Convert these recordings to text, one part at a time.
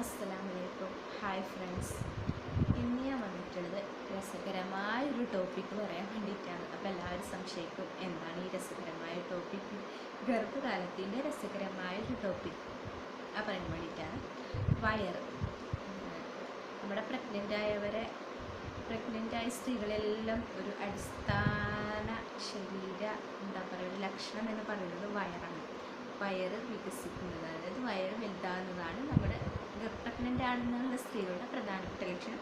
അസ്സലാമലൈക്കും. Hi friends ഇന്ന് ഞാൻ വന്നിട്ടുള്ളത് രസകരമായൊരു ടോപ്പിക്ക് പറയാൻ വേണ്ടിയിട്ടാണ്. അപ്പോൾ എല്ലാവരും സംശയിക്കും എന്താണ് ഈ രസകരമായ ടോപ്പിക്ക് ഗർഭകാലത്തിന്റെ രസകരമായൊരു ടോപ്പിക്ക് ആ പറയാൻ വേണ്ടിയിട്ടാണ്. വയർ നമ്മുടെ പ്രഗ്നന്റ് ആയവരെ പ്രഗ്നന്റ് ആയ സ്ത്രീകളെല്ലാം ഒരു അടിസ്ഥാന ശരീര എന്താ പറയുക ഒരു ലക്ഷണം എന്ന് പറയുന്നത് വയറാണ്. വയറ് വികസിക്കുന്നത് അതായത് വയറ് വലുതാകുന്നതാണ് നമ്മുടെ പ്രഗ്നന്റ് ആണെന്നുള്ള സ്ത്രീകളുടെ പ്രധാനപ്പെട്ട ലക്ഷണം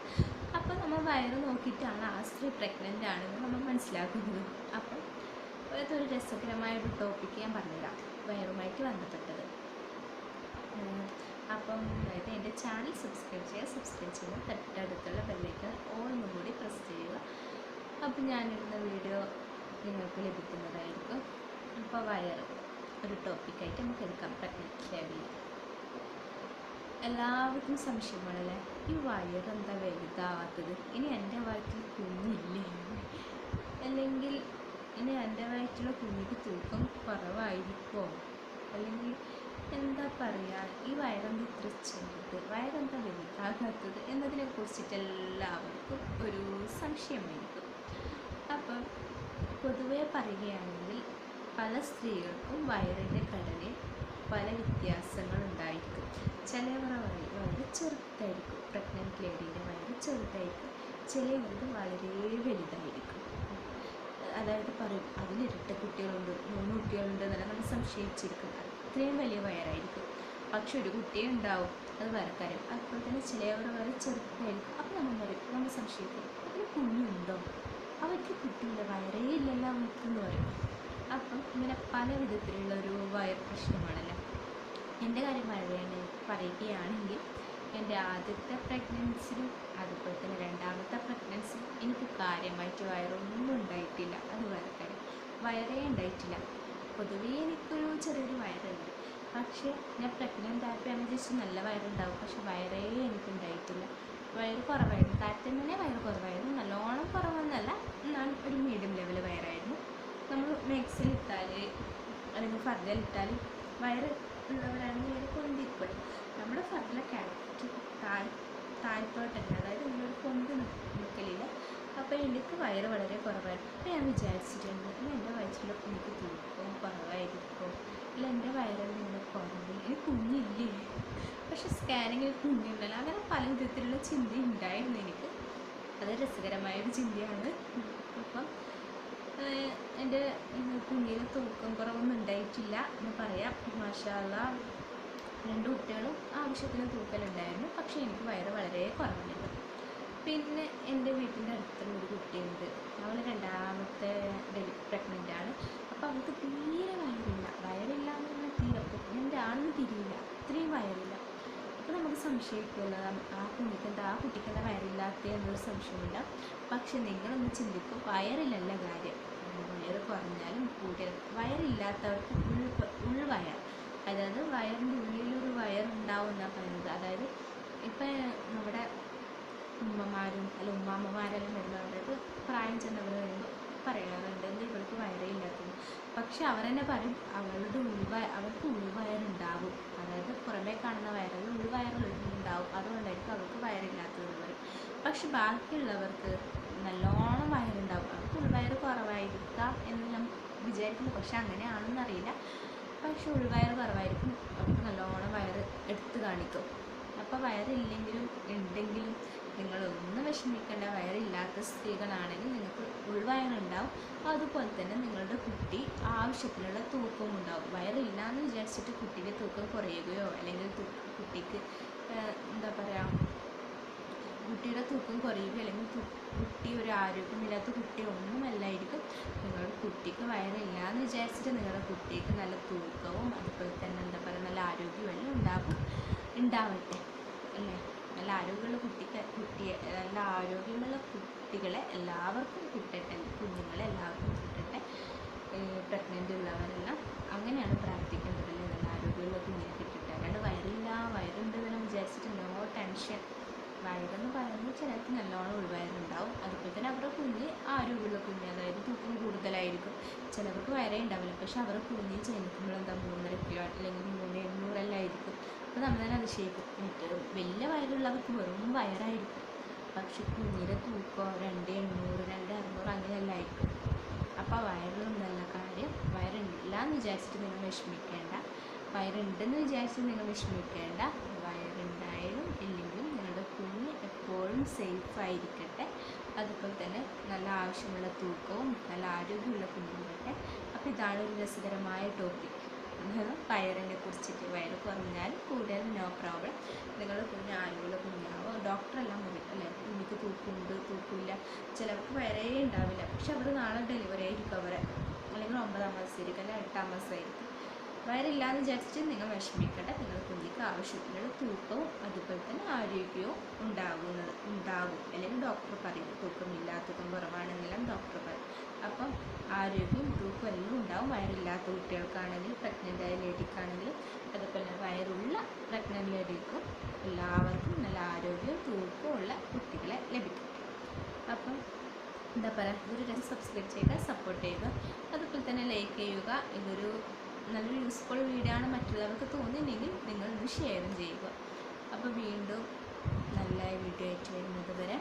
അപ്പോൾ നമ്മൾ വയറ് നോക്കിയിട്ടാണ് ആ സ്ത്രീ പ്രഗ്നന്റ് ആണെന്ന് നമ്മൾ മനസ്സിലാക്കുന്നത്. അപ്പം അതൊരു രസകരമായ ഒരു ടോപ്പിക്ക് ഞാൻ പറഞ്ഞുതരാം. വയറുമായിട്ട് ബന്ധപ്പെട്ടത്. അപ്പം അതായത് എന്റെ ചാനൽ സബ്സ്ക്രൈബ് ചെയ്യുക സബ്സ്ക്രൈബ് ചെയ്യുക തൊട്ടടുത്തുള്ള ബെല്ലേക്ക് ഓൾന്നും കൂടി പ്രസ് ചെയ്യുക. അപ്പം ഞാനിടുന്ന വീഡിയോ നിങ്ങൾക്ക് ലഭിക്കുന്നതായിരിക്കും. അപ്പോൾ വയറ് ഒരു ടോപ്പിക്കായിട്ട് നമുക്ക് എടുക്കാം. പ്രഗ്നന്റ് ലേഡിയിൽ എല്ലാവർക്കും സംശയമാണല്ലേ ഈ വയറ് എന്താ വലുതാവാത്തത് ഇനി എന്റെ വയറ്റിൽ കുഞ്ഞില്ലേ? അല്ലെങ്കിൽ ഇനി എന്റെ വയറ്റിലുള്ള കുഞ്ഞിക്ക് തൂക്കം കുറവായിരിക്കുമോ അല്ലെങ്കിൽ എന്താ പറയുക ഈ വയറെന്താ ഇത്ര ചെറുത്? വയറെന്താ വലുതാകാത്തത്? എന്നതിനെ കുറിച്ചിട്ട് എല്ലാവർക്കും ഒരു സംശയമായിരിക്കും അപ്പം പൊതുവെ പറയുകയാണെങ്കിൽ പല സ്ത്രീകൾക്കും വയറിന്റെ ഘടനയിൽ പല വ്യത്യാസങ്ങൾ ഉണ്ടായിരിക്കും ചിലവരുടെ വയറ് വളരെ ചെറുതായിരിക്കും. പ്രഗ്നന്റ് ലേഡീന്റെ വയറ് ചെറുതായിരിക്കും. ചിലവരുടെ വളരെ വലുതായിരിക്കും. അതായത് പറയും അതിൽ ഇരട്ട കുട്ടികളുണ്ട് മൂന്ന് കുട്ടികളുണ്ട് എന്നല്ല നമ്മൾ സംശയിച്ചിരിക്കും. അത്രയും വലിയ വയറായിരിക്കും. പക്ഷെ ഒരു കുട്ടിയെ ഉണ്ടാവും അത് വരക്കാരും അതുപോലെ തന്നെ ചിലവരുടെ വയറ് ചെറുതായിരിക്കും. അപ്പോൾ നമ്മൾ പറയും നമ്മൾ സംശയിക്കും അതിന് കുഞ്ഞുണ്ടോ? അവർക്ക് കുട്ടിയില്ല വയറേ ഇല്ലല്ലോ അവർക്ക് എന്ന് പറയും. അപ്പം ഇങ്ങനെ പല വിധത്തിലുള്ള ഒരു വയർ പ്രശ്നമാണല്ലോ എന്റെ കാര്യം പറയുകയാണ് പറയുകയാണെങ്കിൽ എന്റെ ആദ്യത്തെ പ്രഗ്നൻസിലും അതുപോലെ തന്നെ രണ്ടാമത്തെ പ്രഗ്നൻസിലും എനിക്ക് കാര്യമായിട്ട് വയറൊന്നും ഉണ്ടായിട്ടില്ല. അത് വേറെ കാര്യം. വയറേ ഉണ്ടായിട്ടില്ല. പൊതുവേ എനിക്കൊരു ചെറിയൊരു വയറുണ്ട്. പക്ഷേ ഞാൻ പ്രഗ്നന്റ് ആയപ്പോഴാണ് ജസ്റ്റ് നല്ല വയറുണ്ടാവും പക്ഷെ വയറേ എനിക്കുണ്ടായിട്ടില്ല വയറ് കുറവായിരുന്നു. താരത്തിൽ തന്നെ വയറ് കുറവായിരുന്നു. നല്ലോണം കുറവെന്നല്ല. ഞാൻ ഒരു മീഡിയം ലെവൽ വയറായിരുന്നു. നമ്മൾ മാക്സിലിട്ടാൽ അല്ലെങ്കിൽ ഫർദലിട്ടാൽ വയറ് ഉള്ളവരാണെങ്കിൽ വയറ് പൊന്തിരിക്കും നമ്മുടെ ഫർദിലെ ക്യാരറ്റ് താഴ് താഴ്ത്തോട്ടല്ല അതായത് നമ്മളൊരു പൊന്ത് നിൽക്കലില്ല അപ്പോൾ എനിക്ക് വയറ് വളരെ കുറവായിരുന്നു. അപ്പോൾ ഞാൻ വിചാരിച്ചിട്ടുണ്ട് അല്ല എന്റെ വയറ്റിലൊക്കെ കുഞ്ഞിക്ക് തൂക്കവും കുറവായിരിക്കും. അല്ല എന്റെ വയറിൽ നിന്ന് കുറവില്ല എനിക്ക് കുഞ്ഞില്ലേ? പക്ഷെ സ്കാനിങ്ങിൽ കുഞ്ഞുണ്ടല്ലോ. അങ്ങനെ പല വിധത്തിലുള്ള ചിന്ത ഉണ്ടായിരുന്നു എനിക്ക്. അത് രസകരമായ ഒരു ചിന്തയാണ്. അപ്പം എന്റെ കുഞ്ഞിന് തൂക്കം കുറവൊന്നും ഉണ്ടായിട്ടില്ല. എന്ന് പറയാം. മാഷാല്ല രണ്ട് കുട്ടികളും ആവശ്യത്തിന് തൂക്കലുണ്ടായിരുന്നു. പക്ഷെ എനിക്ക് വയറ് വളരെ കുറവുണ്ടായിരുന്നു പിന്നെ എന്റെ വീട്ടിന്റെ അടുത്തുള്ള ഒരു കുട്ടിയുണ്ട്. അവൾ രണ്ടാമത്തെ ഡെലി പ്രഗ്നന്റ് ആണ്. അപ്പോൾ അവൾക്ക് തീരെ വയറില്ല. വയറില്ല എന്ന് പറഞ്ഞാൽ തീരെ. പ്രഗ്നന്റ് ആണെന്ന് തിരിയില്ല. അത്രയും വയറില്ല. അപ്പോൾ നമുക്ക് സംശയിക്കുമല്ലോ ആ കുഞ്ഞിക്ക് എന്താ ആ കുട്ടിക്ക് എന്താ വയറില്ലാത്ത എന്നൊരു സംശയമില്ല പക്ഷെ നിങ്ങളൊന്ന് ചിന്തിക്കും വയറിലല്ല കാര്യം. വയറ് കുറഞ്ഞാലും കൂടിയാലും വയറില്ലാത്തവർക്ക് ഉൾ ഉൾവയർ അതായത് വയറിന്റെ ഉള്ളിലൊരു വയറുണ്ടാവും എന്നാണ് പറയുന്നത്. അതായത് ഇപ്പം നമ്മുടെ ഉമ്മമാരും അല്ല ഉമ്മാമ്മമാരെല്ലാം വരുമ്പോൾ അതായത് പ്രായം ചെന്നവർ വരുമ്പോൾ പറയാറുണ്ട്. എന്താ ഇവൾക്ക് വയറേ ഇല്ലാത്തത്? പക്ഷെ അവർ തന്നെ പറയും അവളുടെ ഉൾവയ അവൾക്ക് ഉൾവയറുണ്ടാവും അതായത് പുറമേ കാണുന്ന വയറല്ല ഉൾവയറുണ്ടാവും അതുകൊണ്ടായിരിക്കും അവൾക്ക് വയറില്ലാത്തതെന്ന് പറയും. പക്ഷെ ബാക്കിയുള്ളവർക്ക് നല്ലോണം വയറുണ്ടാവും. അവർക്ക് ഉൾവയറ് കുറവായിരിക്കാം എന്ന് ഞാൻ വിചാരിക്കുന്നു. പക്ഷെ അങ്ങനെയാണെന്നറിയില്ല പക്ഷെ ഉൾവയറ് കുറവായിരിക്കും. അവർക്ക് നല്ലോണം വയറ് എടുത്ത് കാണിക്കും. അപ്പോൾ വയറില്ലെങ്കിലും ഉണ്ടെങ്കിലും നിങ്ങളൊന്നും വിഷമിക്കേണ്ട. വയറില്ലാത്ത സ്ത്രീകളാണെങ്കിൽ നിങ്ങൾക്ക് ഉൾവയറുണ്ടാവും അതുപോലെ തന്നെ നിങ്ങളുടെ കുട്ടി ആവശ്യത്തിനുള്ള തൂക്കവും ഉണ്ടാവും. വയറില്ല എന്ന് വിചാരിച്ചിട്ട് കുട്ടിയുടെ തൂക്കം കുറയുകയോ അല്ലെങ്കിൽ കുട്ടിക്ക് എന്താ പറയുക കുട്ടിയുടെ തൂക്കം കുറയുകയോ അല്ലെങ്കിൽ കുട്ടി ഒരു ആരോഗ്യമില്ലാത്ത കുട്ടി ഒന്നുമല്ലായിരിക്കും. നിങ്ങളുടെ കുട്ടിക്ക് വയറില്ല എന്ന് വിചാരിച്ചിട്ട് നിങ്ങളുടെ കുട്ടിക്ക് നല്ല തൂക്കവും അതുപോലെ തന്നെ എന്താ പറയുക നല്ല ആരോഗ്യവും എല്ലാം ഉണ്ടാകും ഉണ്ടാവട്ടെ അല്ലേ? നല്ല ആരോഗ്യമുള്ള കുട്ടിക്ക് കുട്ടിയെ നല്ല ആരോഗ്യമുള്ള കുട്ടികളെ എല്ലാവർക്കും കിട്ടട്ടെ കുഞ്ഞുങ്ങളെ എല്ലാവർക്കും കിട്ടട്ടെ. പ്രഗ്നന്റ് ഉള്ളവരെല്ലാം അങ്ങനെയാണ് പ്രാർത്ഥിക്കേണ്ടത് നല്ല ആരോഗ്യമുള്ള കുഞ്ഞിനെ കിട്ടട്ടെ അല്ലാണ്ട് വയറില്ല വയറുണ്ട് എന്ന് വിചാരിച്ചിട്ട് നോ ടെൻഷൻ വയറെന്ന് പറയുന്നത് ചിലർക്ക് നല്ലോണം ഉൾവയറുണ്ടാവും അതുപോലെ തന്നെ അവരുടെ കുഞ്ഞ് ആരോഗ്യമുള്ള കുഞ്ഞ് അതായത് തൂക്കം കൂടുതലായിരിക്കും. ചിലവർക്ക് വയറേ ഉണ്ടാവില്ല. പക്ഷെ അവരുടെ കുഞ്ഞ് ജനിക്കുമ്പോൾ എന്താ മൂന്നര കിലോ അല്ലെങ്കിൽ മൂന്ന് എണ്ണൂറെല്ലാം ആയിരിക്കും. അപ്പോൾ നമ്മൾ തന്നെ അതിശയിക്കും. മറ്റേ വലിയ വയറുള്ളവർക്ക് വെറും വയറായിരിക്കും. പക്ഷെ കുഞ്ഞിന്റെ തൂക്കം രണ്ട് എണ്ണൂറ് രണ്ട് അറുന്നൂറ് അങ്ങനെയെല്ലാം ആയിരിക്കും. അപ്പോൾ വയറിലൊന്നല്ല കാര്യം. വയറില്ല എന്ന് വിചാരിച്ചിട്ട് നിങ്ങൾ വിഷമിക്കേണ്ട. വയറുണ്ടെന്ന് വിചാരിച്ചിട്ട് നിങ്ങൾ വിഷമിക്കേണ്ട വയറുണ്ടായാലും ഇല്ലെങ്കിലും നിങ്ങളുടെ കുഞ്ഞ് സേഫ് ആയിരിക്കട്ടെ അതുപോലെ തന്നെ നല്ല ആവശ്യമുള്ള തൂക്കവും നല്ല ആരോഗ്യമുള്ള കുഞ്ഞുങ്ങളുടെ അപ്പോൾ ഇതാണ് ഒരു രസകരമായ ടോപ്പിക് വയറിനെ കുറിച്ചിട്ട് വയറ് കുറഞ്ഞാൽ കൂടുതൽ നോ പ്രോബ്ലം നിങ്ങളുടെ കുഞ്ഞ് ആരോഗ്യമുള്ള കുഞ്ഞാവോ? ഡോക്ടറെല്ലാം പറയും അല്ലേ? കുഞ്ഞിക്ക് തൂക്കുണ്ട് തൂക്കില്ല ചിലർക്ക് വയറേ ഉണ്ടാവില്ല. പക്ഷെ അവർ നാളെ ഡെലിവറി ആയിരിക്കും അവരെ. അല്ലെങ്കിൽ ഒമ്പതാം മാസമായിരിക്കും അല്ലെങ്കിൽ എട്ടാം മാസമായിരിക്കും വയറില്ലാന്ന് വിചാരിച്ചിട്ട് നിങ്ങൾ വിഷമിക്കട്ടെ നിങ്ങളുടെ കുഞ്ഞിക്ക് ആവശ്യത്തിനുള്ള തൂക്കവും അതുപോലെ തന്നെ ആരോഗ്യവും ഉണ്ടാകുന്നത് ഉണ്ടാകും. അല്ലെങ്കിൽ ഡോക്ടർ പറയും തൂക്കം കുറവാണെന്നെല്ലാം ഡോക്ടർ പറയും. അപ്പം ആരോഗ്യവും തൂക്കവും എല്ലാം ഉണ്ടാവും. വയറില്ലാത്ത കുട്ടികൾക്കാണെങ്കിലും പ്രഗ്നന്റ് ആയ ലേഡിക്കാണെങ്കിലും അതുപോലെ വയറുള്ള പ്രഗ്നന്റ് ലേഡിക്കും എല്ലാവർക്കും നല്ല ആരോഗ്യവും തൂക്കവും ഉള്ള കുട്ടികളെ ലഭിക്കും. അപ്പം എന്താ പറയുക ഇതൊരു സബ്സ്ക്രൈബ് ചെയ്യുക സപ്പോർട്ട് ചെയ്യുക. അതുപോലെ തന്നെ ലൈക്ക് ചെയ്യുക. ഇതൊരു നല്ലൊരു യൂസ്ഫുൾ വീഡിയോ ആണ് മറ്റുള്ളവർക്ക് തോന്നിയില്ലെങ്കിൽ ഇത് ഷെയറും ചെയ്യുക. അപ്പോൾ വീണ്ടും നല്ല വീഡിയോ ആയിട്ട് വരുന്നത് വരെ